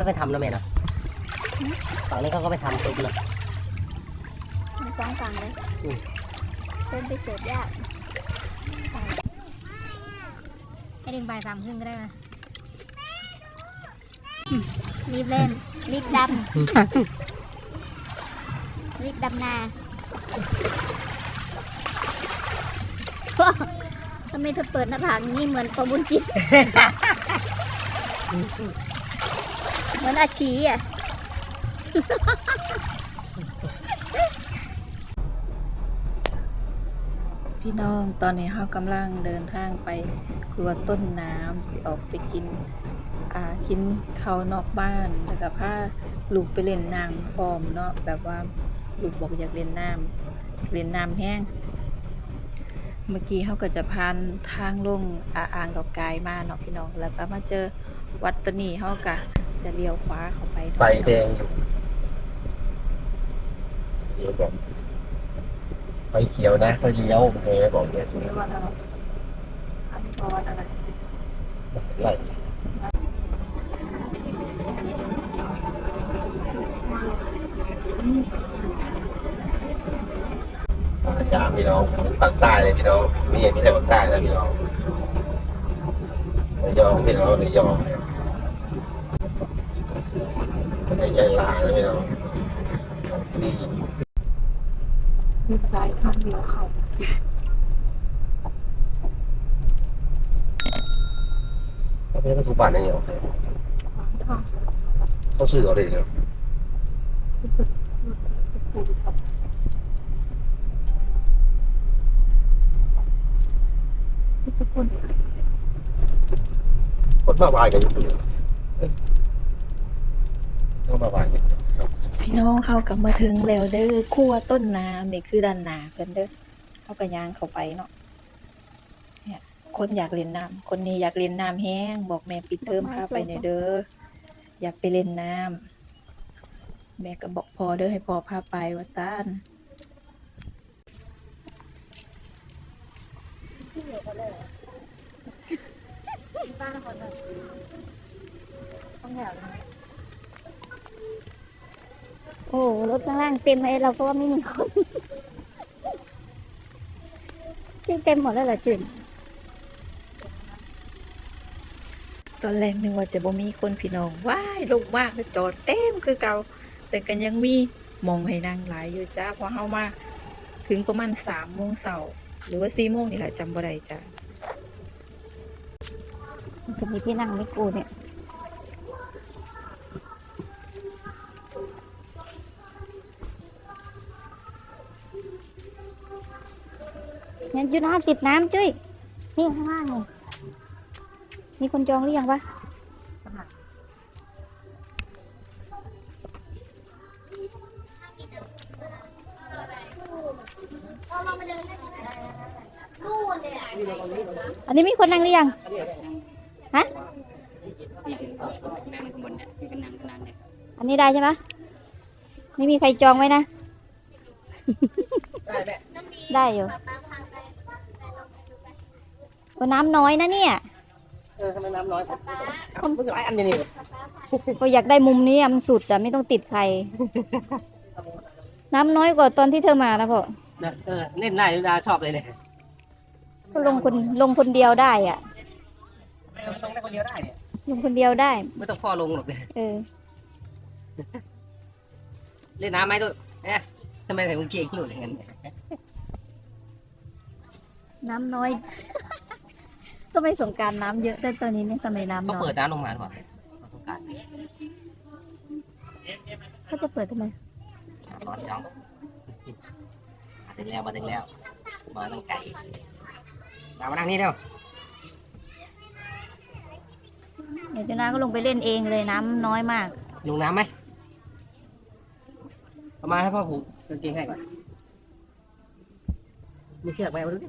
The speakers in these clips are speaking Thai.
ก็ไปทำนะแม่เนาะฝั่งนี้เขาก็ไปทำซุปเนาะมีสองฝั่งเลยอืมเป็นพิเศษยากให้ดึงบ่ายสามครึ่งก็ได้ไหมอืมรีบเล่นรีบดำรีบดำนาทำไมเธอเปิดหน้าผากอย่างนี้เหมือนประบุญจิตเห มือนอาชีอะ พี่น้องตอนนี้เรากำลังเดินทางไปครัวต้นน้ำสิออกไปกิน อ่ากินข้าวนอกบ้านแล้วก็พาลูกไปเล่นน้ำพร้อมเนาะแบบว่าลูกบอกอยากเล่นน้ำเล่นน้ำแห้ง เมื่อกี้เขาก็จะผ่านทางลงอาอ่างดอกกายมาเนาะพี่น้องแล้วก็มาเจอวัดตนี้เขาก็ จะเลี้ยวขวาเข้าไปเนาะไฟพี่แดน้องงอยู่เดี๋ยวบอกไฟเขียวนะไฟเลี้ยวเออบอกเนี่ยนี่วัดอะไรอันนี้ก็วัดอะไรไล่ยามพี่น้องภาคใต้เลยพี่น้องมีอย่างไม่ใช่ภาคใต้นะพี่น้องระยองพี่น้องระยองไม่ ใช่ยายลานะพี่น้องนี่มีสายทางเดียวเขาเขาไม่ต้องทุกบาทนะเนี่ยโอเคขวางทาเขาซื้อเอาเลยเนาะคือตึกตึกปูทับทุกคนคนมาวายกันอยู่ดีเอ้ย ต้องมาวายกันพี่น้องเขากลับมาถึงแล้วเด้อครัวต้นน้ำนี่คือด้านหน้าเพิ่นเด้อเขาก็ย่างเข้าไปเนาะเนี่ยคนอยากเล่นน้ำคนนี้อยากเล่นน้ำแห้ง บอกแม่ปิดเทอมพาไปในอยเด้ออยากไปเล่นน้ำแม่ก็บอกพอเด้อให้พอพาไปว่าซ่านบ้านคนเลยต้องแถวเลย โอ้รถข้างล่างเต็มเลยเราก็ว่าไม่มีคนจริงเต็มหมดแล้วเหรอจุนตอนแรกนึกว่าจะบ่มีคนพี่น้องว้ายลงมากเลยจอดเต็มคือเก่าแต่กันยังมีหมองให้นั่งหลายอยู่จ้าเพราะเฮามาถึงประมาณ3โมงเช้าหรือว่า4โมงนี่แหละจำบ่ได้จ้ามันจะมีที่นั่งไม่กูเนี่ย งั้นจุดน้ำติดน้ำจุ้ย นี่ข้างล่างเลยมีคนจองหรือยังวะอันนี้มีคนนั่งหรือยัง ฮะ อันนี้ได้ใช่ปะไม่มีใครจองไว้นะ ได้อยู่ โอ้น้ำน้อยนะเนี่ยเออทำไมน้ำน้อยทำเพิ่งหลายอันนี่ก็อยากได้มุมนี้อะมันสุดอะไม่ต้องติดใคร น้ำน้อยกว่าตอนที่เธอมานะพ่อเออเล่นได้ดาชอบเลยเลยก็ลงคนลงคนเดียวได้อะลงได้คนเดียวได้เนี่ยลงคนเดียวได้ ไม่ต้องพ่อลงหรอกเลยเออ เล่นน้ำไหมด้วยเนี่ยทำไมใส่กางเกงหลุดอย่างนั้นน้ำน้อย ก็ไม่สงกรารน้ำเยอะแต่ตอนนี้เนี่ยทำไมน้ำก็น้อเปิยดน้ำลงมาหรือเปล่าสงการเขาจะเปิดทำไมร้อนจังมาถึงแล้วมาถึงแล้ว มาตั้งไก่มานั่งนี่เร็วเดี๋ยวเจนาก็ลงไปเล่นเองเลยน้ำน้อยมาก ลงน้ำไหมเอามาให้พ่อผูกกางเกงให้ก่อนมีเชือกไหมมาดูดิ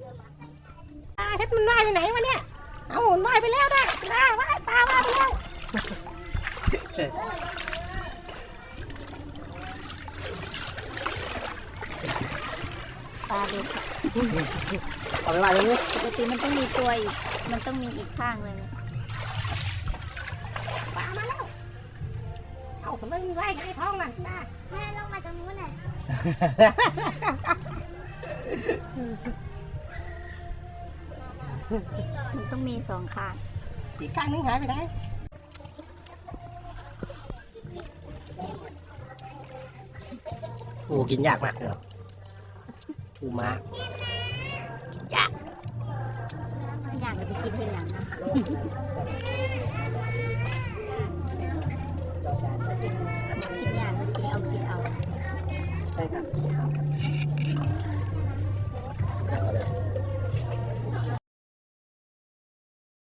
ปลาเฮ็ดมันว่ายไปไหนวะเนี่ย เอ้ามันว่ายไปแล้วนะปลาว่ายปลาว่ายไปแล้วปลาเด็กเอาไปว่ายตรงนี้ปกติมันต้องมีตัวอีก มันต้องมีอีกข้างหนึ่งเอาทำไมมีไว้ในท้องมันแม่ลงมาจากนู้นน่ะ มันต้องมีสองข้างอีกข้างนึงหายไปไหนโอ้กินยากมากเลยปูม้ากินยากอย่างจะไปกินทีหลังนะกินอย่างก็กินเอากินเอาใช่ครับ